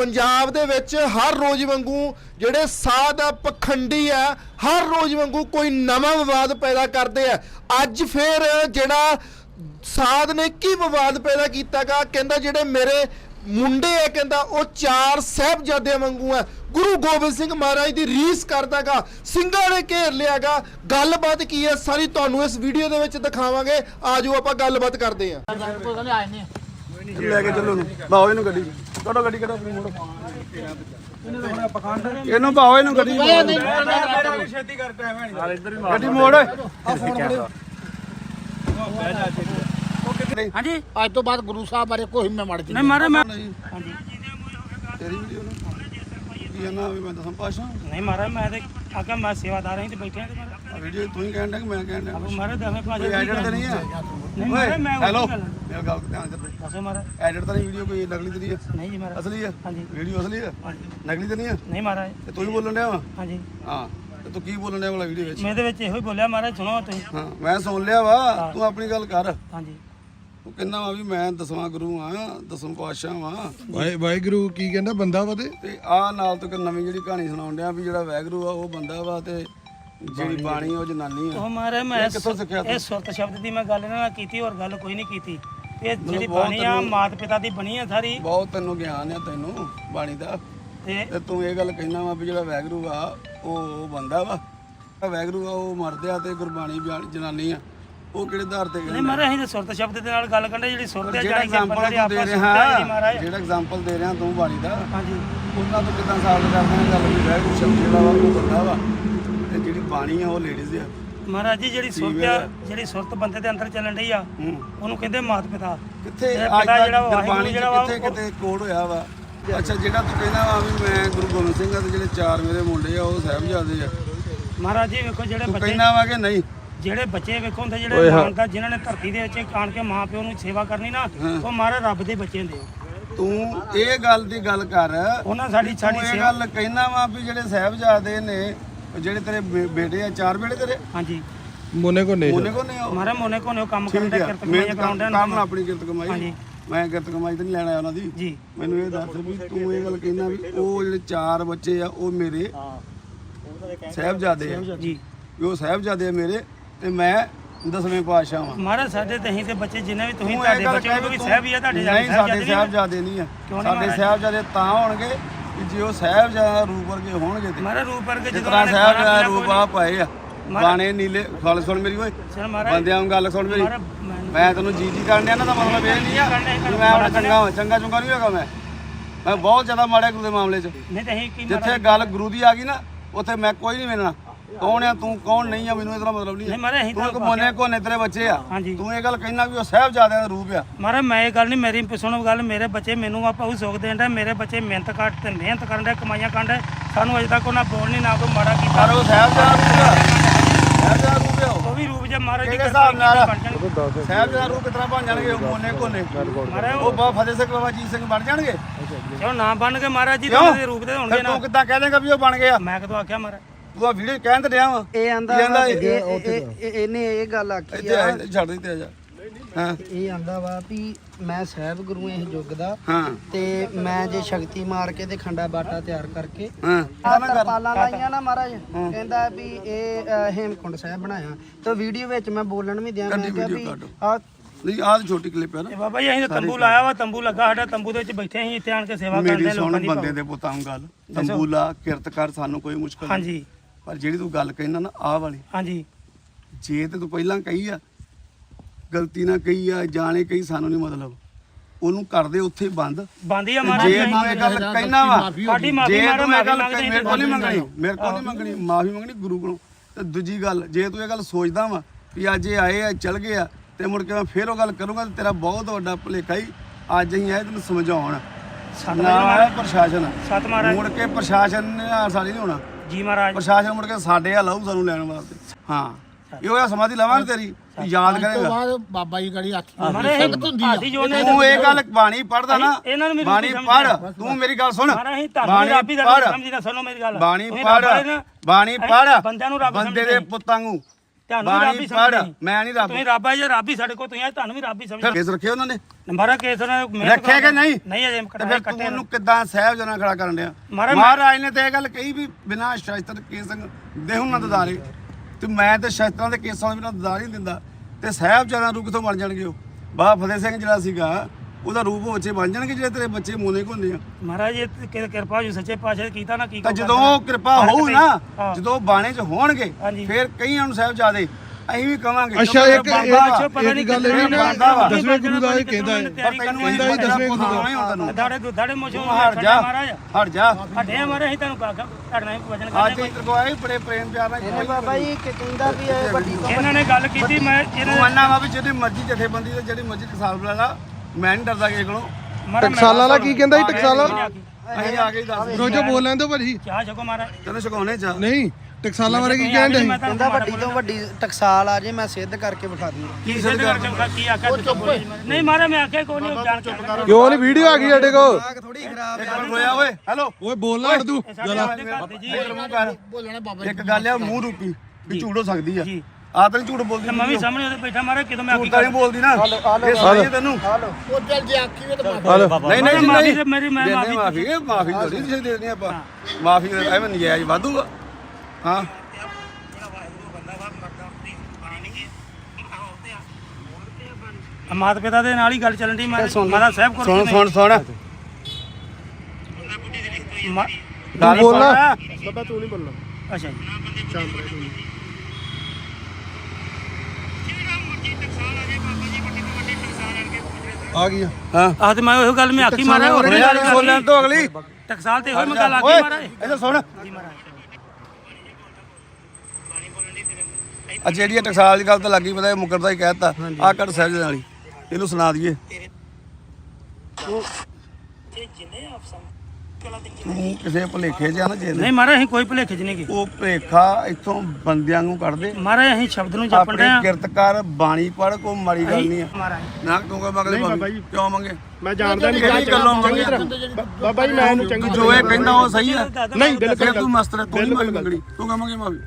ਪੰਜਾਬ ਦੇ ਵਿੱਚ ਹਰ ਰੋਜ਼ ਵਾਂਗੂ ਜਿਹੜੇ ਸਾਧ ਆ ਪਖੰਡੀ ਆ ਹਰ ਰੋਜ਼ ਵਾਂਗੂ ਕੋਈ ਨਵਾਂ ਵਿਵਾਦ ਪੈਦਾ ਕਰਦੇ ਆ। ਅੱਜ ਫੇਰ ਜਿਹੜਾ ਸਾਧ ਨੇ ਕੀ ਵਿਵਾਦ ਪੈਦਾ ਕੀਤਾਗਾ? ਕਹਿੰਦਾ ਜਿਹੜੇ ਮੇਰੇ ਮੁੰਡੇ ਆ ਕਹਿੰਦਾ ਉਹ ਚਾਰ ਸਾਹਿਬਜ਼ਾਦਿਆਂ ਵਾਂਗੂ ਆ। ਗੁਰੂ ਗੋਬਿੰਦ ਸਿੰਘ ਮਹਾਰਾਜ ਦੀ ਰੀਸ ਕਰਦਾਗਾ ਸਿੰਘਾਂ ਨੇ ਘੇਰ ਲਿਆਗਾ। ਗੱਲਬਾਤ ਕੀ ਹੈ ਸਾਰੀ ਤੁਹਾਨੂੰ ਇਸ ਵੀਡੀਓ ਦੇ ਵਿੱਚ ਦਿਖਾਵਾਂਗੇ। ਆਜੋ ਆਪਾਂ ਗੱਲਬਾਤ ਕਰਦੇ ਹਾਂ ਲੈ ਕੇ ਚੱਲੋ ਬਾਓ ਇਹਨੂੰ ਗੱਡੀ। ਕੱਢੋ ਗੱਡੀ ਕੱਢੋ ਆਪਣੀ ਮੋੜੋ। ਇਹਨੂੰ ਬਾਓ ਇਹਨੂੰ ਗੱਡੀ ਛੇਤੀ ਕਰ ਟਾਈਮ ਹੈ ਨਹੀਂ ਗੱਡੀ ਮੋੜ। ਓਏ ਹਾਂਜੀ? ਅੱਜ ਤੋਂ ਬਾਅਦ ਗੁਰੂ ਸਾਹਿਬ ਬਾਰੇ ਕੋਈ ਮੈਂ ਮੜ ਨਹੀਂ ਮਾਰੇ ਮੈਂ ਤੇਰੀ ਵੀਡੀਓ ਨੂੰ ਕੀ ਨਾ ਵੀ ਮੈਂ ਦਸਮ ਪਾਸ਼ਾ? ਨਹੀਂ ਮਾਰੇ ਮੈਂ ਤੇ ਆਗਾ ਮੈਂ ਸੇਵਾਦਾਰ ਹਾਂ ਤੇ ਬੈਠੇ ਹਾਂ ਤੇ ਮਾਰੇ। ਵੀਡੀਓ ਤੂੰ ਹੀ ਕਹਿਣ ਡਿਆ ਕਿ ਮੈਂ ਕਹਿਣ ਅਬ ਮਾਰੇ ਦਵੇਂ ਭਾਜੀ ਕੋਈ ਐਡਿਟ ਤਾਂ ਨਹੀਂ ਹੈ ਨਹੀਂ ਮੈਂ ਉਹੀ ਹੈਲੋ ਗੱਲ- ਮੇਰਾ ਗੱਲ ਧਿਆਨ ਦੇ ਦੱਸੋ ਮਾਰੇ ਐਡਿਟ ਤਾਂ ਨਹੀਂ ਵੀਡੀਓ ਕੋਈ ਨਕਲੀ ਤਾਂ ਨਹੀਂ ਹੈ ਨਹੀਂ ਜੀ ਮਾਰੇ ਅਸਲੀ ਹੈ ਹਾਂਜੀ। ਵੀਡੀਓ ਅਸਲੀ ਹੈ ਹਾਂਜੀ। ਨਕਲੀ ਤਾਂ ਨਹੀਂ ਹੈ ਨਹੀਂ ਮਾਰੇ ਤੇ ਤੂੰ ਹੀ ਬੋਲਣ ਡਿਆ ਵਾ? ਹਾਂਜੀ। ਹਾਂ ਤੇ ਤੂੰ ਕੀ ਬੋਲਣ ਡਿਆ ਵਾਲਾ ਵੀਡੀਓ ਵਿੱਚ? ਮੈਂ ਇਹਦੇ ਵਿੱਚ ਇਹੋ ਹੀ ਬੋਲਿਆ ਮਾਰੇ ਸੁਣੋ ਤੁਸੀਂ। ਹਾਂ ਮੈਂ ਸੁਣ ਲਿਆ ਵਾ। ਤੂੰ ਆਪਣੀ ਗੱਲ ਕਰ। ਹਾਂਜੀ। ਤੂੰ ਕਹਿੰਦਾ ਵਾ ਵੀ ਮੈਂ ਦਸਵਾਂ ਗੁਰੂ ਆ ਦਸਮ ਪਾਤਸ਼ਾਹ ਵਾਂ। ਵਾਹਿ ਵਾਹਿਗੁਰੂ ਕੀ ਕਹਿੰਦਾ ਬੰਦਾ ਵਾ ਤੇ? ਤੇ ਆਹ ਨਾਲ ਤੋਂ ਇੱਕ ਨਵੀਂ ਜਿਹੜੀ ਕਹਾਣੀ ਸੁਣਾਉਣ ਡਿਆ ਵੀ ਜਿਹੜਾ ਵੈਗਰੂ ਆ ਉਹ ਬੰਦਾ ਵਾ ਤੇ ਜਿਹੜੀ ਬਾਣੀ ਆ ਉਹ ਜਨਾਨੀ ਆ। ਉਹ ਮਾਰੇ ਮੈਂ ਇਹ ਕਿੱਥੋਂ ਸਿੱਖਿਆ ਤੂੰ? ਇਹ ਸੁਰਤ ਸ਼ਬਦ ਦੀ ਮੈਂ ਗੱਲ ਇਹਨਾਂ ਨਾਲ ਕੀਤੀ ਹੋਰ ਗੱਲ ਕੋਈ ਨਹੀਂ ਕੀਤੀ। ਇਹ ਜਿਹੜੀ ਬਾਣੀ ਆ ਮਾਤ ਪਿਤਾ ਦੀ ਬਣੀ ਆ ਸਾਰੀ। ਬਹੁਤ ਤੈਨੂੰ ਗਿਆਨ ਆ ਤੈਨੂੰ ਬਾਣੀ ਦਾ। ਤੇ ਤੇ ਤੂੰ ਇਹ ਗੱਲ ਕਹਿਣਾ ਵਾ ਵੀ ਜਿਹੜਾ ਵੈਗਰੂ ਆ ਉਹ ਉਹ ਬੰਦਾ ਵਾ। ਜਿਹੜਾ ਵੈਗਰੂ ਆ ਉਹ ਮਰਦਿਆ ਤੇ ਗੁਰਬਾਣੀ ਬਿਆਨ- ਜਨਾਨੀ ਆ। ਉਹ ਕਿਹੜੇ ਆਧਾਰ ਤੇ ਨਹੀਂ ਕਹਿੰਦੇ? ਮਾਰੇ ਅਸੀਂ ਤਾਂ ਸੁਰਤ ਸ਼ਬਦ ਦੇ ਨਾਲ ਗੱਲ ਕਰਦੇ ਜਿਹੜੀ ਸੁਰਤ ਹੈ ਜਿਹੜਾ ਜਾਣੀ ਕਿ ਐਗਜ਼ਾਮਪਲ ਬੰਦੇ ਦੀ ਤੂੰ ਦੇ ਆਪਸ ਰਿਹਾ ਵਿੱਚ ਮਹਾਰਾਜ। ਜਿਹੜਾ ਐਗਜ਼ਾਮਪਲ ਦੇ ਰਿਹਾ ਤੂੰ ਬਾਣੀ ਦਾ ਹਾਂਜੀ। ਉਹਨਾਂ ਤੋਂ ਕਿਦਾਂ ਸਾਬਤ ਕਰਦੇ ਆ ਗੱਲ ਵੀ ਵੈਗਰੂ ਸ਼ਬਦ ਜਿਹੜਾ ਵਾ ਉਹ ਬੰਦਾ ਵਾ। ਤੇ ਜਿਹੜੀ ਬਾਣੀ ਆ ਉਹ ਲੇਡੀਜ਼ ਆ। ਮਹਾਰਾਜ ਜੀ ਜਿਹੜੀ ਸੁਰਤ ਆ ਜਿਹੜੀ ਸੁਰਤ ਬੰਦੇ ਦੇ ਅੰਦਰ ਚੱਲਣ ਰਹੀ ਆ ਹੂੰ। ਉਹਨੂੰ ਕਹਿੰਦੇ ਮਾਤ ਪਿਤਾ। ਕਿੱਥੇ ਇਹ ਅੱਜ ਪਿਤਾ ਤੱਕ ਜਿਹੜਾ ਵਾ, ਗੁਰਬਾਣੀ ਚ ਜਿਹੜਾ ਵਾ, ਕਿੱਥੇ ਉਹ- ਕਿਤੇ ਕੋਡ ਹੋਇਆ ਵਾ। ਅੱਛਾ ਜਿਹੜਾ ਤੂੰ ਕਹਿੰਦਾ ਵਾ ਵੀ ਮੈਂ ਗੁਰੂ ਗੋਬਿੰਦ ਸਿੰਘ ਆ ਤੇ ਜਿਹੜੇ ਚਾਰ ਮੇਰੇ ਮੁੰਡੇ ਆ ਉਹ ਸਾਹਿਬਜ਼ਾਦੇ ਆ। ਮਹਾਰਾਜ ਜੀ ਵੇਖੋ ਜਿਹੜੇ ਤੂੰ ਬੱਚੇ ਕਹਿੰਦਾ ਵਾ ਕਿ ਨਹੀਂ? ਜਿਹੜੇ ਬੱਚੇ ਵੇਖੋ ਹੁੰਦੇ ਜਿਹੜੇ ਮਾਨਤਾ ਜਿਨ੍ਹਾਂ ਨੇ ਧਰਤੀ ਦੇ ਵਿੱਚ ਆਣ ਕੇ ਮਾਂ ਪਿਓ ਨੂੰ ਸੇਵਾ ਕਰਨੀ ਨਾ ਉਹ ਮਹਾਰਾਜ ਰੱਬ ਦੇ ਬੱਚੇ ਹੁੰਦੇ ਆ। ਤੂੰ ਇਹ ਗੱਲ ਦੀ ਗੱਲ ਕਰ। ਉਹਨਾਂ ਸਾਡੀ ਤੂੰ ਸਾਡੀ ਇਹ ਸੇਵਾ ਗੱਲ ਕਹਿਣਾ ਵਾ ਵੀ ਜਿਹੜੇ ਸਾਹਿਬਜ਼ਾਦੇ ਨੇ ਜਿਹੜੇ ਤੇਰੇ ਬੇ- ਬੇਟੇ ਆ ਚਾਰ ਬੇਟੇ ਤੇਰੇ? ਹਾਂਜੀ। ਮੋਨੇ ਕੋ ਨਹੀਂ ਉਹਨੇ ਕੋ ਨੇ ਉਹ ਮੋਨੇ ਕੋਨੇ ਕੰਮ ਕਰਨ ਠੀਕ ਦਾ ਆ। ਕਿਰਤ ਮਿਹਨਤ ਕਮਾਈਆਂ ਕਰਾਉਂਦੇ ਕਰ- ਕਰਨ ਆਪਣੀ ਕਿਰਤ ਕਮਾਈ ਹਾਂਜੀ। ਮੈਂ ਕਿਰਤ ਕਮਾਈ ਤੇ ਨਹੀਂ ਲੈਣਾ ਉਹਨਾਂ ਦੀ। ਜੀ। ਮੈਨੂੰ ਇਹ ਦੱਸ ਵੀ ਤੂੰ ਇਹ ਗੱਲ ਕਹਿਣਾ ਵੀ ਉਹ ਜਿਹੜੇ ਚਾਰ ਬੱਚੇ ਆ ਉਹ ਮੇਰੇ ਸਾਹਿਬਜ਼ਾਦੇ ਆ। ਜੀ। ਵੀ ਉਹ ਸਾਹਿਬਜ਼ਾਦੇ ਆ ਮੇਰੇ ਤੇ ਮੈਂ ਦਸਵੇਂ ਪਾਤਸ਼ਾਹ ਵਾਂ। ਮਹਾਰਾਜ ਸਾਡੇ ਤੇ ਅਸੀਂ ਤੇ ਬੱਚੇ ਜਿੰਨੇ ਵੀ ਤੁਸੀਂ ਤੁਹਾਡੇ ਬੱਚੇ ਕਹਿ ਵੀ ਸਹਿਬ ਹੀ ਆ ਤੁਹਾਡੇ ਨਹੀਂ ਸਾਡੇ ਸਾਹਿਬਜ਼ਾਦੇ ਨਹੀਂ ਆ। ਕਿਉਂ ਨਹੀਂ ਸਾਡੇ ਮਹਾਰਾਜ? ਸਾਹਿਬਜ਼ਾਦੇ ਤਾਂ ਹੋਣਗੇ ਕਿ ਜੇ ਉਹ ਸਾਹਿਬਜ਼ਾਦਾ ਰੂਪ ਵਰਗੇ ਹੋਣਗੇ ਤੇ ਮਹਾਰਾਜ ਰੂਪ ਵਰਗੇ ਜਦੋਂ ਤਰ੍ਹਾਂ ਉਹਨਾਂ ਨੇ ਸਾਹਿਬਜ਼ਾਦਾ ਖਾਣਾ ਰੂਪ ਆ ਪਾਏ ਆ ਬਾਣੇ ਨੀਲੇ ਗੱਲ ਸੁਣ ਮੇਰੀ ਓਏ ਬੰਦਿਆਂ ਨੂੰ ਗੱਲ ਸੁਣ ਮੇਰੀ। ਮੈਂ- ਤੈਨੂੰ ਜੀ ਜੀ ਕਰਨ ਡਿਆ ਨਾ ਤਾਂ ਮਤਲਬ ਇਹ ਨਹੀਂ ਆ ਮੈਂ ਆਪਣਾ ਚੰਗਾ ਹਾਂ ਚੰਗਾ ਚੁੰਗਾ ਨਹੀਂ ਹੈਗਾ ਮੈਂ। ਮੈਂ ਬਹੁਤ ਜ਼ਿਆਦਾ ਮਾੜਾ ਗੁਰੂ ਦੇ ਮਾਮਲੇ 'ਚ। ਨਹੀਂ ਤਾਂ ਅਸੀਂ ਕੀ ਜਿੱਥੇ ਗੱਲ ਗੁਰੂ ਦੀ ਆ ਗਈ ਨਾ ਉੱਥੇ ਮੈਂ ਕੋਈ ਨਹੀਂ ਮਿਲਣਾ। ਕੌਣ ਆ ਤੂੰ ਕੌਣ ਨਹੀਂ ਆ ਮੈਨੂੰ ਇਹਦਾ ਮਤਲਬ ਨਹੀਂ ਮਹਾਰਾਜ ਅਸੀਂ ਤੂੰ ਇੱਕ ਤਾਂ ਮੋਨੇ ਕੋਨੇ ਤੇਰੇ ਬੱਚੇ ਆ। ਹਾਂਜੀ। ਤੂੰ ਇਹ ਗੱਲ ਕਹਿਣਾ ਵੀ ਉਹ ਸਾਹਿਬਜ਼ਾਦਿਆਂ ਦਾ ਰੂਪ ਆ। ਮਹਾਰਾਜ ਮੈਂ ਇਹ ਗੱਲ ਨਹੀਂ ਮੇਰੀ ਸੁਣੋ ਗੱਲ ਮੇਰੇ ਬੱਚੇ ਮੈਨੂੰ ਆਪਾਂ ਉਹ ਸੁੱਖ ਦੇਣ ਦਾ ਮੇਰੇ ਬੱਚੇ ਮਿਹਨਤ ਕਰ ਤੇ ਮਿਹਨਤ ਕਰਨ ਦੇ ਕਮਾਈਆਂ ਕਰਨ ਦੇ ਸਾਨੂੰ ਅਜੇ ਤੱਕ ਉਹਨਾਂ ਬੋਲ ਨਹੀਂ ਨਾ ਕੋਈ ਮਾੜਾ ਕੀਤਾ। ਪਰ ਉਹ ਸਾਹਿਬਜ਼ਾਦਾ ਰੂਪ ਆ। ਸਾਹਿਬਜ਼ਾਦਾ ਰੂਪ ਆ ਉਹ। ਉਹ ਵੀ ਰੂਪ ਜੇ ਮਹਾਰਾਜ ਦੀ ਕਿਹੜੇ ਹਿਸਾਬ ਨਾਲ? ਬਣ ਜਾਣਗੇ। ਸਾਹਿਬਜ਼ਾਦਾ ਰੂਪ ਕਿਤਨਾ ਬਣ ਜਾਣਗੇ ਉਹ ਮੋਨੇ ਕੋਨੇ? ਮਹਾਰਾਜ ਉਹ ਬਾ ਫਤਿਹ ਸਿੰਘ ਬਾਬਾ ਜੀਤ ਸਿੰਘ ਬਣ ਜਾਣਗੇ? ਚਲੋ ਨਾ ਬਣ ਕੇ ਮਹਾਰਾਜ ਜੀ ਕਿਉਂ? ਦੇ ਰੂਪ ਦੇ ਹੋਣਗੇ ਫਿਰ ਨਾ। ਤੂੰ ਕਿੱਦਾਂ ਕਹਿ ਦੇਂਗਾ ਵੀ ਉਹ ਬਣ ਗਿਆ? ਮੈਂ ਕਦੋਂ ਆਖਿਆ ਮਹਾਰਾਜ ਤੂੰ ਆ ਵੀਡੀਓ ਕਹਿਣ ਤੇ ਡਿਆ ਵਾ? ਇਹ ਆਂਦਾ ਇਹ- ਇਹ? ਇਹ- ਇਹ- ਇਹ- ਇਹਨੇ ਇਹ ਗੱਲ ਆਖੀ ਇੱਥੇ ਆ। ਆ, ਛੱਡ ਦੇ ਤੇ ਆ ਜਾ। ਹਾਂ। ਇਹ ਆਂਦਾ ਵਾ ਵੀ ਮੈਂ ਸਾਹਿਬ ਗੁਰੂ ਇਸ ਯੁੱਗ ਦਾ ਹਾਂ। ਤੇ ਮੈਂ ਜੇ ਸ਼ਕਤੀ ਮਾਰ ਕੇ ਤੇ ਖੰਡਾ ਬਾਟਾ ਤਿਆਰ ਕਰਕੇ ਹਾਂ। ਆ ਤਰਪਾਲਾਂ ਲਾਈਆਂ ਨਾ ਮਹਾਰਾਜ। ਕਹਿੰਦਾ ਵੀ ਇਹ ਅ, ਹੇਮਕੁੰਡ ਸਾਹਿਬ ਬਣਾਇਆ। ਤੇ ਵੀਡੀਓ ਵਿੱਚ ਮੈਂ ਬੋਲਣ ਵੀ ਦਿਆਂ ਮੈਂ ਕਿਹਾ ਵੀ। ਆ ਨਹੀਂ ਆਹ ਤਾਂ ਛੋਟੀ ਕਲਿੱਪ ਹੈ ਨਾ। ਇਹ ਬਾਬਾ ਜੀ ਅਸੀਂ ਤਾਂ ਤੰਬੂ ਲਾਇਆ ਵਾ ਤੰਬੂ ਲੱਗਾ ਸਾਡਾ ਤੰਬੂ ਦੇ ਵਿੱਚ ਬੈਠੇ ਅਸੀਂ ਇੱਥੇ ਆਣ ਕੇ ਸੇਵਾ ਕਰਦੇ ਮੇਰੀ ਲੋਕਾਂ ਸੁਣ ਦੀ ਬੰਦੇ ਦੇ ਪੁੱਤਾਂ ਨੂੰ ਗੱਲ। ਤੰਬੂਲਾ ਕਿਰਤ ਕਰ ਸਾਨੂੰ ਕੋਈ ਮੁਸ਼ਕਲ ਨਹੀਂ। ਹਾਂਜੀ। ਪਰ ਜਿਹੜੀ ਤੂੰ ਗੱਲ ਕਹਿਣਾ ਨਾ ਆਹ ਵਾਲੀ। ਹਾਂਜੀ। ਜੇ ਤੇ ਤੂੰ ਪਹਿਲਾਂ ਕਹੀ ਆ ਗਲਤੀ ਨਾ ਕਹੀ ਆ ਜਾਣੇ ਕਹੀ ਸਾਨੂੰ ਨਹੀਂ ਮਤਲਬ। ਉਹਨੂੰ ਕਰਦੇ ਉੱਥੇ ਬੰਦ। ਬੰਦੀ ਆ ਮਹਾਰਾਜ। ਜੇ ਤੂੰ ਇਹ ਗੱਲ ਕਹਿਣਾ ਵਾ ਸਾਡੀ ਮਾਫੀ ਜੇ ਮਾਰੋ ਤੂੰ ਇਹ ਮਾਫੀ ਗੱਲ ਮੰਗਦੇ ਮੇਰੇ ਕੋਲ ਨਹੀਂ ਮੰਗਣੀ ਮੇਰੇ ਕੋਲ ਨਹੀਂ ਮੰਗਣੀ ਮਾਫੀ ਮੰਗਣੀ ਗੁਰੂ ਕੋਲੋਂ। ਤੇ ਦੂਜੀ ਗੱਲ ਜੇ ਤੂੰ ਇਹ ਗੱਲ ਸੋਚਦਾ ਵਾ ਵੀ ਅੱਜ ਇਹ ਆਏ ਆ ਚਲ ਗਏ ਆ ਤੇ ਮੁੜ ਕੇ ਮੈਂ ਫੇਰ ਉਹ ਗੱਲ ਕਰੂੰਗਾ ਤੇ ਤੇਰਾ ਬਹੁਤ ਵੱਡਾ ਭੁਲੇਖਾ ਹੀ ਅੱਜ ਅਸੀਂ ਆਏ ਤੈਨੂੰ ਸਮਝਾਉਣ। ਸਤ ਨਾ ਆਇਆ ਪ੍ਰਸ਼ਾਸਨ। ਸਤ ਮਹਾਰਾਜ। ਮੁੜ ਕੇ ਪ੍ਰਸ਼ਾਸਨ ਨੇ ਹਾਲ ਸਾਡੀ ਨਹੀਂ ਹੋਣਾ ਜੀ ਮਹਾਰਾਜ। ਪ੍ਰਸ਼ਾਸਨ ਮੁੜ ਕੇ ਸਾਡੇ ਆ ਲਾਊ ਸਾਨੂੰ ਲੈਣ ਵਾਸਤੇ। ਹਾਂ। ਇਹ ਹੋਇਆ ਸਮਾਧੀ ਲਵਾਂਗੇ ਤੇਰੀ ਵੀ ਯਾਦ ਉਸ ਤੋਂ ਕਰੇਗਾ ਬਾਅਦ ਬਾਬਾ ਜੀ ਗੜੀ ਆਖੀ ਮਹਾਰਾਜ ਸੰਗਤ ਹੁੰਦੀ ਆ। ਨੇ ਤੂੰ ਇਹ ਗੱਲ ਬਾਣੀ ਪੜਦਾ ਨਾ। ਇਹਨਾਂ ਨੂੰ ਬਾਣੀ ਪੜ ਤੂੰ ਮੇਰੀ ਗੱਲ ਸੁਣ। ਮਹਾਰਾਜ ਅਸੀਂ ਤੁਹਾਨੂੰ ਵੀ ਰੱਬ ਹੀ ਦਾ ਪੜ੍ਹ। ਸਮਝੀਦਾ ਸੁਣੋ ਮੇਰੀ ਗੱਲ। ਬਾਣੀ ਪੜ ਰੱਬ ਵਾਲੇ ਨਾ, ਬਾਣੀ ਅਸੀਂ ਪੜ ਬੰਦਿਆਂ ਨੂੰ ਰੱਬ ਬੰਦੇ ਦੇ ਸਮਝਦੇ ਪੁੱਤਾਂ ਨੂੰ ਤੁਹਾਨੂੰ ਵੀ ਰੱਬ ਬਾਣੀ ਹੀ ਪੜ ਸਮਝਦੇ ਮੈਂ ਨਹੀਂ ਰੱਬ। ਤੁਸੀਂ ਰੱਬ ਆ ਜੇ ਰੱਬ ਹੀ ਸਾਡੇ ਕੋਲ ਤੁਸੀਂ ਆ ਤੁਹਾਨੂੰ ਵੀ ਰੱਬ ਹੀ ਸਮਝਦੇ ਕੇਸ ਰੱਖੇ ਉਹਨਾਂ ਨੇ? ਮਹਾਰਾਜ ਕੇਸ ਉਹਨਾਂ ਨੇ ਮਿਹਨਤ ਰੱਖਿਆ ਕਿ ਕਰ- ਨਹੀਂ? ਨਹੀਂ ਅਜੇ ਤੇ ਫਿਰ ਤੂੰ ਕੱਟੇ ਉਹਨੂੰ ਕਿੱਦਾਂ ਸਹਿਬ ਜਨਾ ਖੜਾ ਕਰਨ ਡਿਆ? ਮਹਾਰਾਜ- ਮਹਾਰਾਜ ਨੇ ਤੇ ਇਹ ਗੱਲ ਕਹੀ ਵੀ ਬਿਨਾਂ ਸ਼ਸਤਰ ਕੇਸ ਦੇਹੁ ਨਾ ਦਦਾਰੇ ਤੇ ਮੈਂ ਤੇ ਸ਼ਸਤਰਾਂ ਦੇ ਕੇਸਾਂ ਦੇ ਬਿਨਾਂ ਦਦਾਰ ਹੀ ਨਹੀਂ ਦਿੰਦਾ। ਤੇ ਸਹਿਬ ਜਨਾ ਰੂ ਕਿੱਥੋਂ ਬਣ ਜਾਣਗੇ ਉਹ। ਬਾਬਾ ਫਤਿਹ ਸਿੰਘ ਜਿਹੜਾ ਸੀਗਾ ਉਹਦਾ ਰੂਪ ਉਹ ਬੱਚੇ ਬਣ ਜਾਣਗੇ ਜਿਹੜੇ ਤੇਰੇ ਬੱਚੇ ਮੋਨੇ ਹੁੰਦੇ ਆ ਮਹਾਰਾਜ ਇਹ ਕਿ- ਕਿਰਪਾ ਜੀ ਸੱਚੇ ਪਾਤਸ਼ਾਹ ਨੇ ਕੀਤਾ ਨਾ ਕੀ ਤਾਂ ਜਦੋਂ ਕਰਨਾ। ਉਹ ਕਿਰਪਾ ਹੋਊ। ਨਾ ਹਾਂ। ਜਦੋਂ ਉਹ ਬਾਣੇ 'ਚ ਹੋਣਗੇ ਹਾਂਜੀ। ਫਿਰ ਕਈਆਂ ਨੂੰ ਸਾਹਿਬ ਜਾਦੇ ਅਸੀਂ ਵੀ ਕਵਾਂਗੇ ਅੱਛਾ, ਇੱਕ- ਵਾ। ਪਤਾ ਨਹੀਂ ਗੱਲ ਇਹ ਨਾ, ਬਣਦਾ ਵਾ। ਦਸਵੇਂ ਗੁਰੂ ਦਾ ਇਹ ਕਹਿੰਦਾ ਹੈ। ਪਰ ਤੈਨੂੰ ਕਹਿੰਦਾ ਹੀ ਦਸਵੇਂ ਗੁਰੂ ਦਾ। ਹੀ ਹੁਣ ਤੈਨੂੰ ਦਾੜੇ ਦਾੜੇ ਤੂੰ ਹਟ ਜਾ ਮਹਾਰਾਜ ਹਟ ਜਾ ਹੱਡੇ ਮਾਰੇ ਅਸੀਂ ਤੁਹਾਨੂੰ ਕਾਕਾ ਤੁਹਾਡਾ ਵਜਨ ਅੱਜ ਕਰਦੇ ਇੱਧਰ ਕੋ ਆਏ ਬੜੇ ਪ੍ਰੇਮ ਪਿਆਰ ਨਾਲ ਇਹਨੇ ਬਾਬਾ ਜੀ ਕਿ ਕਹਿੰਦਾ ਵੀ ਇਹ ਵੱਡੀ ਤੋਂ ਇਹਨਾਂ ਨੇ ਗੱਲ ਕੀਤੀ ਮੈਂ ਤੂੰ ਇਹਨਾਂ ਮੰਨਣਾ ਵਾ ਵੀ ਜਿਹੜੀ ਮਰਜ਼ੀ ਜਥੇਬੰਦੀ ਤੇ ਜਿਹੜੀ ਮਰਜ਼ੀ ਟਕਸਾਲ ਬੁਲਾ ਲਾ ਮੈਂ ਨਹੀਂ ਡਰਦਾ ਕਿਸੇ ਕੋਲੋਂ। ਟਕਸਾਲਾਂ ਵਾਲਾ ਕੀ ਕਹਿੰਦਾ ਜੀ? ਟਕਸਾਲਾਂ ਅਸੀਂ ਆ ਕੇ ਹੀ ਦੱਸ ਰੋਜੋ ਬੋਲ ਲੈਂਦੇ ਭਾਜੀ। ਚਾਹ ਛਕੋ ਮਹਾਰਾਜ ਤੈਨੂੰ ਸ਼ਿਕਾਉਣੇ ਚਾ ਨਹੀਂ ਟਕਸਾਲਾਂ ਬਾਰੇ ਕੀ ਕਹਿੰਦੇ ਮੈਂ ਕਹਿੰਦਾ ਵੱਡੀ ਤੋਂ ਵੱਡੀ ਟਕਸਾਲ ਆ ਜੇ ਮੈਂ ਸਿੱਧ ਕਰਕੇ ਵਿਖਾ ਦੂੰਗਾ। ਕੀ ਸਿੱਧ ਕਰਕੇ ਵਿਖਾ ਕੀ ਆਖਿਆ। ਨਹੀਂ ਮਹਾਰਾਜ ਮੈਂ ਆਖਿਆ ਕੋਈ ਨਹੀਂ ਜਾਣ ਕੇ ਕਿਉਂ ਨਹੀਂ? ਵੀਡੀਓ ਆ ਗਈ ਸਾਡੇ ਕੋਲ। ਥੋੜੀ ਖਰਾਬ ਇੱਕ ਮਿੰਟ ਹੋਇਆ ਓਏ ਹੈਲੋ। ਓਏ ਬੋਲ ਨਾ ਤੂੰ ਸਾਡੇ ਆਪਦੇ ਘਰ ਦੇ ਜੀ। ਇੱਧਰ ਮੂੰਹ ਕਰ ਬੋਲਣਾ ਬਾਬਾ ਇੱਕ ਗੱਲ ਆ ਮੂੰਹ ਰੂਪੀ ਵੀ ਝੂਠ ਹੋ ਸਕਦੀ ਆ। ਜੀ। ਆ ਤਾਂ ਨੀ ਝੂਠ ਬੋਲਦੀ ਮੈਂ ਵੀ ਸਾਹਮਣੇ ਉਹਦੇ ਬੈਠਾ ਮਹਾਰਾਜ ਕਿਦੋਂ ਮੈਂ ਆਖੀ ਝੂਠ ਤਾਂ ਨਹੀਂ ਬੋਲਦੀ ਨਾ। ਇਹ ਸਾਰੀ ਤੈਨੂੰ। ਉਹ ਚੱਲ ਜੇ ਆਖੀ ਵੇ ਤਾਂ ਬਾਬਾ ਨਹੀਂ ਨਹੀਂ ਮਾਫ਼ੀ ਤੇ ਮੇਰੀ ਮੈਂ ਮਾਫ਼ੀ ਮਾਫੀ ਇਹ ਮਾਫੀ ਥੋੜੀ ਦੇ ਦੇਣੀ ਆਪਾਂ। ਮਾਫੀ ਦੇ ਐਵੇਂ ਨਜਾਇਜ਼ ਵਾਧੂਗਾ। ਹਾਂ। ਮਾਤਾ ਪਿਤਾ ਦੇ ਨਾਲ ਹੀ ਗੱਲ ਚੱਲਣ ਦੀ ਮੈਂ ਮਾਤਾ ਸਾਹਿਬ ਕੋਲ ਸੁਣ ਸੁਣ ਸੁਣ। ਗੱਲ ਬੋਲਣਾ। ਬਾਬਾ ਤੂੰ ਨਹੀਂ ਬੋਲਣਾ। ਅੱਛਾ ਜੀ। ਆ ਗਈ ਹਾਂ। ਆਹ ਤੇ ਮੈਂ ਉਹੀ ਗੱਲ ਮੈਂ ਆਖੀ ਮਾਰਾ ਹੋਰ ਯਾਰ ਬੋਲਣ ਤੋਂ ਅਗਲੀ। ਟਕਸਾਲ ਤੇ ਹੋਰ ਮੈਂ ਗੱਲ ਆਖੀ ਮਾਰਾ ਇਹਦਾ ਸੁਣ। ਜੀ ਆ ਜਿਹੜੀ ਟਕਸਾਲ ਦੀ ਗੱਲ ਤਾਂ ਲੱਗੀ ਪਤਾ ਇਹ ਮੁਕਰਦਾ ਹੀ ਕਹਿਤਾ ਆ ਕੱਟ ਸਹਿਜ ਦੇ ਨਾਲ ਹੀ। ਇਹਨੂੰ ਸੁਣਾ ਦਈਏ। ਤੂੰ ਕਿਸੇ ਭੁਲੇਖੇ ਚ ਆ ਨਾ ਜੇ ਨਹੀਂ ਮਹਾਰਾਜ ਅਸੀਂ ਕੋਈ ਭੁਲੇਖੇ ਚ ਨਹੀਂ ਗਏ। ਉਹ ਭੇਖਾ ਇੱਥੋਂ ਬੰਦਿਆਂ ਨੂੰ ਕੱਢਦੇ। ਮਹਾਰਾਜ ਅਸੀਂ ਸ਼ਬਦ ਨੂੰ ਜਪਣ ਆਪਣੀ ਰਹੇ ਆ। ਕਿਰਤ ਕਰ ਬਾਣੀ ਪੜ ਕੋ ਮਾੜੀ ਗੱਲ ਨਹੀਂ ਆ। ਮਹਾਰਾਜ ਨਾ ਤੂੰ ਕਹ ਮੰਗਦੇ ਬਾਬੀ ਕਿਉਂ ਮੰਗੇ? ਮੈਂ ਜਾਣਦਾ ਨਹੀਂ ਕਿਹੜੀ ਗੱਲੋਂ ਮੰਗੇ? ਬਾਬਾ ਜੀ ਮੈਂ ਇਹਨੂੰ ਚੰਗੀ ਜੋ ਇਹ ਕਹਿੰਦਾ ਉਹ ਸਹੀ ਆ। ਨਹੀਂ ਫਿਰ ਤੂੰ ਮਸਤਰ ਤੂੰ ਨਹੀਂ ਮਾਫੀ ਮੰਗਣੀ। ਤੂੰ ਕਹ ਮੰਗੇ ਮਾਫੀ?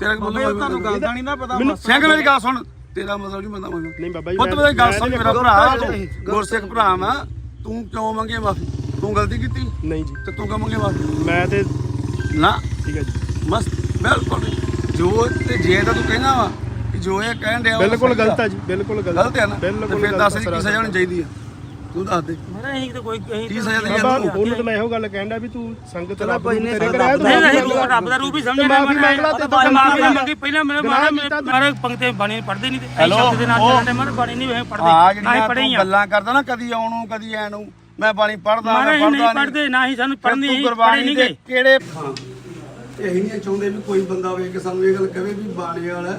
ਤੇਰਾ ਕੀ ਮਤਲਬ ਤੁਹਾਨੂੰ ਗੱਲ ਦਾ ਨਹੀਂ ਨਾ ਪਤਾ। ਸਿੰਘ ਮੇਰੀ ਗੱਲ ਸੁਣ। ਤੇਰਾ ਮਤਲਬ ਨਹੀਂ ਬੰਦਾ ਮੰਗਣਾ ਨਹੀਂ ਬਾਬਾ ਜੀ ਪੁੱਤ ਮੇਰੀ ਗੱਲ ਸੁਣ ਮੇਰਾ ਭਰਾ। ਤੂੰ ਗੁਰਸਿੱਖ ਭਰਾ ਵਾ ਤੂੰ ਕਿਉਂ ਮੰਗੇ ਮਾਫੀ? ਤੂੰ ਗਲਤੀ ਕੀਤੀ? ਨਹੀਂ ਜੀ। ਤੇ ਤੂੰ ਕਹ ਮੰਗੇ ਮਾਫੀ ਮੈਂ ਤੇ ਨਾ। ਠੀਕ ਹੈ ਜੀ। ਮਸਤ ਬਿਲਕੁਲ। ਜੋ ਤੇ ਜੇ ਤਾਂ ਤੂੰ ਕਹਿਣਾ ਵਾ ਕਿ ਜੋ ਇਹ ਕਹਿਣ ਉਹ ਬਿਲਕੁਲ। ਗਲਤ ਹੈ ਜੀ ਬਿਲਕੁਲ ਗਲਤ। ਗਲਤ ਹੈ ਨਾ। ਤੇ ਬਿਲਕੁਲ ਫਿਰ ਦੱਸ ਹੈ ਕੀ ਸਜ਼ਾ ਹੋਣੀ ਚਾਹੀਦੀ ਆ? ਤੂੰ ਦੱਸ ਦੇ। ਮਹਾਰਾਜ ਅਸੀਂ ਤਾਂ ਕੋਈ ਅਸੀਂ ਕੀ ਸਜ਼ਾ ਦੇਣੀ ਬਾਬਾ ਆ ਤੂੰ? ਉਹਨੂੰ ਤਾਂ ਮੈਂ ਇਹੋ ਗੱਲ ਕਹਿੰਦਾ ਵੀ ਤੂੰ ਸੰਗਤ ਰੱਬ ਨੂੰ ਤੇਰੇ ਨਹੀਂ ਨਹੀਂ ਤੂੰ ਰੱਬ ਦਾ ਰੂਪ ਹੀ ਸਮਝਿਆ ਮਾਫ਼ੀ ਮੰਗ ਲਾ ਤੇ ਤੂੰ ਮਾਫੀ ਮੰਗੀ ਪਹਿਲਾਂ ਮੇਰੇ ਮਹਾਰਾਜ ਮਹਾਰਾਜ ਪੰਕਤੇ ਬਾਣੀ ਪੜ੍ਹਦੇ ਨਹੀਂ ਤੇ ਸ਼ਬਦ ਦੇ ਨਾਲ ਚੱਲਦੇ ਮਹਾਰਾਜ ਬਾਣੀ ਨਹੀਂ ਵੇ ਨਾ ਹੀ ਜਿਹੜੀਆਂ ਤੂੰ ਗੱਲਾਂ ਕਰਦਾ ਨਾ ਕਦੀ ਆਉਣੋਂ ਕਦੀ ਐ ਨੂੰ ਮੈਂ ਬਾਣੀ ਪੜਦਾ ਮਹਾਰਾਜ ਮੈਂ ਅਸੀਂ ਨਹੀਂ ਪੜਦਾ ਨਾ ਹੀ ਸਾਨੂੰ ਤੂੰ ਹੀ ਪੜ੍ਹੇ ਗੁਰਬਾਣੀ ਨਹੀਂ ਦੇ ਗਏ ਕਿਹੜੇ ਇਹ ਨਹੀਂ ਚਾਹੁੰਦੇ ਵੀ ਕੋਈ ਬੰਦਾ ਹੋਵੇ ਕਿ ਸਾਨੂੰ ਇਹ ਗੱਲ ਕਹੇ ਵੀ ਬਾਣੀ ਵਾਲਾ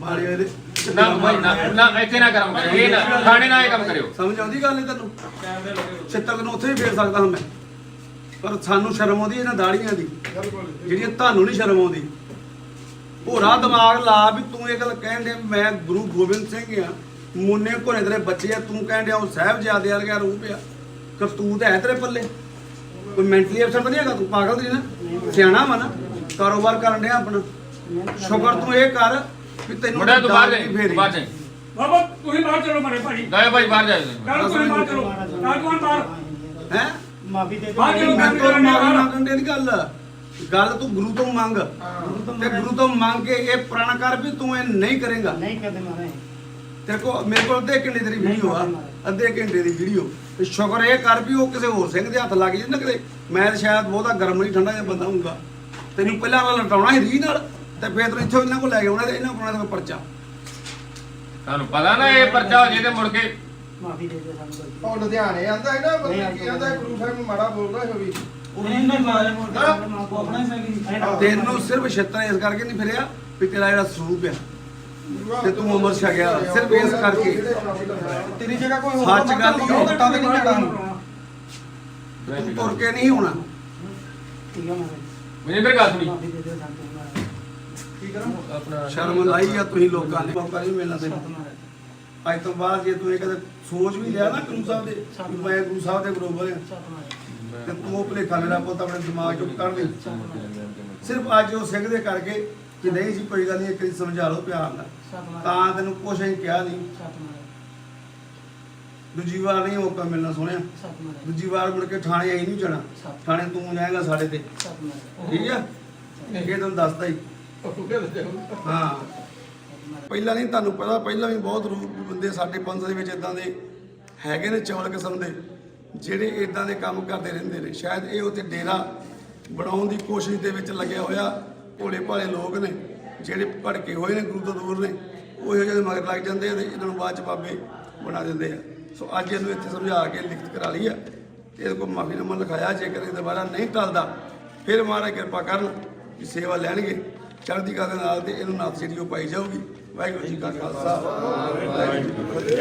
ਬਾਣੀ ਵਾਲੇ ਨਾ ਭਾਈ ਨਾ ਨਾ ਇੱਥੇ ਨਾ ਕਰਮ ਕਰਿਓ ਇਹ ਨਾ ਖਾਣੇ ਨਾਲ ਇਹ ਕੰਮ ਕਰਿਓ। ਸਮਝ ਆਉਂਦੀ ਗੱਲ ਇਹ ਤੈਨੂੰ? ਛਿੱਤਰ ਨੂੰ ਉੱਥੇ ਹੀ ਫੇਰ ਸਕਦਾ ਹਾਂ ਮੈਂ। ਪਰ ਸਾਨੂੰ ਸ਼ਰਮ ਆਉਂਦੀ ਇਹਨਾਂ ਦਾੜੀਆਂ ਦੀ ਜਿਹੜੀਆਂ ਤੁਹਾਨੂੰ ਨਹੀਂ ਸ਼ਰਮ ਆਉਂਦੀ। ਹੋਰਾ ਦਿਮਾਗ ਲਾ ਵੀ ਤੂੰ ਇਹ ਗੱਲ ਵੀ ਮੈਂ ਗੁਰੂ ਗੋਬਿੰਦ ਸਿੰਘ ਆ ਮੁੰਨੇ ਘੋਣੇ ਤੇਰੇ ਬੱਚੇ ਆ ਤੂੰ ਕਹਿਣ ਡਿਆ ਉਹ ਸਾਹਿਬਜ਼ਾਦੇ ਵਰਗਾ ਰੂਪ ਆ। ਕਰਤੂਤ ਹੈ ਤੇਰੇ ਪੱਲੇ? ਕੋਈ ਮੈਂਟਲੀ ਅਫਸਰ ਤਾਂ ਨਹੀਂ ਹੈਗਾ ਤੂੰ? ਪਾਗਲ ਨਹੀਂ ਨਾ? ਸਿਆਣਾ ਵਾ ਨਾ? ਕਾਰੋਬਾਰ ਕਰਨ ਡਿਆ ਆਪਣਾ। ਸ਼ੁਕਰ ਤੂੰ ਇਹ ਕਰ ਵੀ ਤੈਨੂੰ ਮੁੰਡਾ ਤੂੰ ਬਾਹਰ ਫੇਰੀ। ਬਾਹਰ ਜਾਈਂ। ਬਾਬਾ ਤੁਸੀਂ ਬਾਹਰ ਚਲੋ ਮਾਰੇ ਭਾਜੀ। ਗਏ ਭਾਈ ਬਾਹਰ ਤੁਸੀਂ। ਕੱਲ ਤੁਸੀਂ ਬਾਹਰ ਚਲੋ। ਕੱਲ ਕੋਣ ਬਾਹਰ। ਹੈਂ? ਮਾਫੀ ਦੇ ਬਾਹਰ ਕਿਉਂ ਮੈਂ ਤੋਂ ਮਾਫੀ ਮੰਗਣ ਦੀ ਗੱਲ। ਗੱਲ ਤੂੰ ਗੁਰੂ ਤੋਂ ਮੰਗ। ਤੇ ਗੁਰੂ ਤੋਂ ਮੰਗ ਕੇ ਇਹ ਪ੍ਰਣ ਕਰ ਵੀ ਤੂੰ ਇਹ ਨਹੀਂ ਕਰੇਗਾ। ਨਹੀਂ ਕਰਦੇ ਮਹਾਰਾਜ ਤੇਰੇ ਕੋ ਮੇਰੇ ਕੋਲ ਅੱਧੇ ਘੰਟੇ ਤੇਰੀ ਵੀਡੀਓ ਆ। ਅੱਧੇ ਘੰਟੇ ਦੀ ਵੀਡੀਓ ਤੇ ਸ਼ੁਕਰ ਇਹ ਕਰ ਵੀ ਉਹ ਕਿਸੇ ਹੋਰ ਸਿੰਘ ਦੇ ਹੱਥ ਲੱਗ ਜੇ ਨਾ ਕਿਤੇ। ਮੈਂ ਤਾਂ ਸ਼ਾਇਦ ਬਹੁਤਾ ਗਰਮ ਨਹੀਂ ਠੰਡਾ ਜਿਹਾ ਬੰਦਾ ਹੋਊਗਾ। ਤੈਨੂੰ ਪਹਿਲਾਂ ਵਾਲਾ ਲਟਾਉਣਾ ਸੀ ਰੀ ਨਾਲ ਤੇ ਫਿਰ ਤੈਨੂੰ ਇੱਥੋਂ ਇਹਨਾਂ ਕੋਲ ਲੈ ਕੇ ਆਉਣਾ ਤੇ ਇਹਨਾਂ ਕੋਲ ਦਾ ਪਰਚਾ। ਤੁਹਾਨੂੰ ਪਤਾ ਨਾ ਇਹ ਪਰਚਾ ਹੋ ਜੇ ਤੇ ਮੁੜ ਕੇ। ਮਾਫੀ ਦੇ ਦਿਓ ਸਾਨੂੰ ਉਹ ਲੁਧਿਆਣੇ ਆਂਦਾ ਹੈ ਨਾ ਬੰਦਾ ਕੀ ਆਂਦਾ ਗੁਰੂ ਸਾਹਿਬ ਨੂੰ ਮਾੜਾ ਬੋਲਦਾ ਹੈ। ਵੀ। ਤੈਨੂੰ ਸਿਰਫ ਛੇਤਰ ਇਸ ਕਰਕੇ ਨਹੀਂ ਫਿਰਿਆ ਵੀ ਤੇਰਾ ਜਿਹੜਾ ਸਰੂਪ ਆ। ਤੇ ਤੂੰ ਉਮਰ ਛਕਿਆ। ਸਿਰਫ ਇਸ ਕਰਕੇ। ਤੇਰੀ ਜਗ੍ਹਾ ਕੋਈ ਸੱਚ ਗੱਲ ਹੀ? ਉਹ ਤਾਂ ਨਹੀਂ ਜਾਣਾ ਤੂੰ ਤੁਰ ਕੇ ਨਹੀਂ ਹੋਣਾ। ਠੀਕ ਹੈ ਮਹਾਰਾਜ ਗੱਲ ਸੁਣੀ। ਮਾਫੀ ਦੇ ਦਿਓ ਸਾਨੂੰ ਆਪਣਾ ਸ਼ਰਮ ਲਾਈ ਆ ਤੁਸੀਂ ਲੋਕਾਂ ਨੇ। ਮੌਕਾ ਨਹੀਂ ਮਿਲਣਾ ਤੈਨੂੰ ਅੱਜ ਤੋਂ ਬਾਅਦ ਜੇ ਤੂੰ ਇਹ ਕਦੇ ਸੋਚ ਵੀ ਲਿਆ ਨਾ ਗੁਰੂ ਸਾਹਿਬ ਦੇ ਵੀ ਮੈਂ ਗੁਰੂ ਸਾਹਿਬ ਦੇ ਬਰੋਬਰ ਆ। ਤੇ ਤੂੰ ਉਹ ਭੁਲੇਖਾ ਮੇਰਾ ਪੁੱਤ ਆਪਣੇ ਦਿਮਾਗ ਚੋਂ ਕੱਢ ਦੇ। ਸਿਰਫ ਅੱਜ ਉਹ ਸਿੰਘ ਦੇ ਕਰਕੇ ਕਿ ਨਹੀਂ ਜੀ ਕੋਈ ਗੱਲ ਨਹੀਂ ਇੱਕ ਵਾਰੀ ਸਮਝਾ ਲਓ ਪਿਆਰ ਨਾਲ। ਤਾਂ ਤੈਨੂੰ ਕੁਛ ਅਸੀਂ ਕਿਹਾ ਨਹੀਂ। ਦੂਜੀ ਵਾਰ ਨਹੀਂ ਮੌਕਾ ਮਿਲਣਾ ਸੋਹਣਿਆ ਦੂਜੀ ਵਾਰ ਮੁੜ ਕੇ ਥਾਣੇ ਆਈ ਨਹੀਂ ਜਾਣਾ। ਥਾਣੇ ਤੂੰ ਜਾਏਗਾ ਸਾਡੇ ਤੇ। ਠੀਕ ਆ? ਇਹ ਤੁਹਾਨੂੰ ਦੱਸਦਾ ਹੀ। ਹਾਂ। ਪਹਿਲਾਂ ਨਹੀਂ ਤੁਹਾਨੂੰ ਪਤਾ ਪਹਿਲਾਂ ਵੀ ਬਹੁਤ ਰੂਪ ਬੰਦੇ ਸਾਡੇ ਪੰਥ ਦੇ ਵਿੱਚ ਇਦਾਂ ਦੇ ਹੈਗੇ ਨੇ ਚੌਲ ਕਿਸਮ ਦੇ ਜਿਹੜੇ ਇਦਾਂ ਦੇ ਕੰਮ ਕਰਦੇ ਰਹਿੰਦੇ ਨੇ। ਸ਼ਾਇਦ ਇਹ ਉੱਥੇ ਡੇਰਾ ਬਣਾਉਣ ਦੀ ਕੋਸ਼ਿਸ਼ ਦੇ ਵਿੱਚ ਲੱਗਿਆ ਹੋਇਆ। ਭੋਲੇ ਭਾਲੇ ਲੋਕ ਨੇ, ਜਿਹੜੇ ਭੜਕੇ ਹੋਏ ਨੇ ਗੁਰੂ ਤੋਂ ਦੂਰ ਨੇ, ਉਹ ਇਹੋ ਜਿਹੇ ਮਗਰ ਲੱਗ ਜਾਂਦੇ ਆ ਤੇ ਇਹਨਾਂ ਨੂੰ ਬਾਅਦ ਚ ਬਾਬੇ ਬਣਾ ਦਿੰਦੇ ਆ। ਸੋ ਅੱਜ ਇਹਨੂੰ ਇੱਥੇ ਸਮਝਾ ਕੇ ਲਿਖਤ ਕਰਾ ਲਈ ਆ। ਤੇ ਇਹਦੇ ਕੋਲ ਮਾਫੀਨਾਮਾ ਲਿਖਾਇਆ, ਜੇਕਰ ਇਹ ਦੁਬਾਰਾ ਨਹੀਂ ਟਲਦਾ, ਫਿਰ ਮਹਾਰਾਜ ਕਿਰਪਾ ਕਰਨ ਵੀ ਸੇਵਾ ਲੈਣਗੇ। ਚੜ੍ਹਦੀ ਕਲਾ ਦੇ ਨਾਲ ਤੇ ਇਹਨੂੰ ਨਾਥ ਜਿਹੜੀ ਉਹ ਪਾਈ ਜਾਊਗੀ। ਵਾਹਿਗੁਰੂ ਜੀ ਕਾ ਖਾਲਸਾ। ਵਾਹਿਗੁਰੂ ਜੀ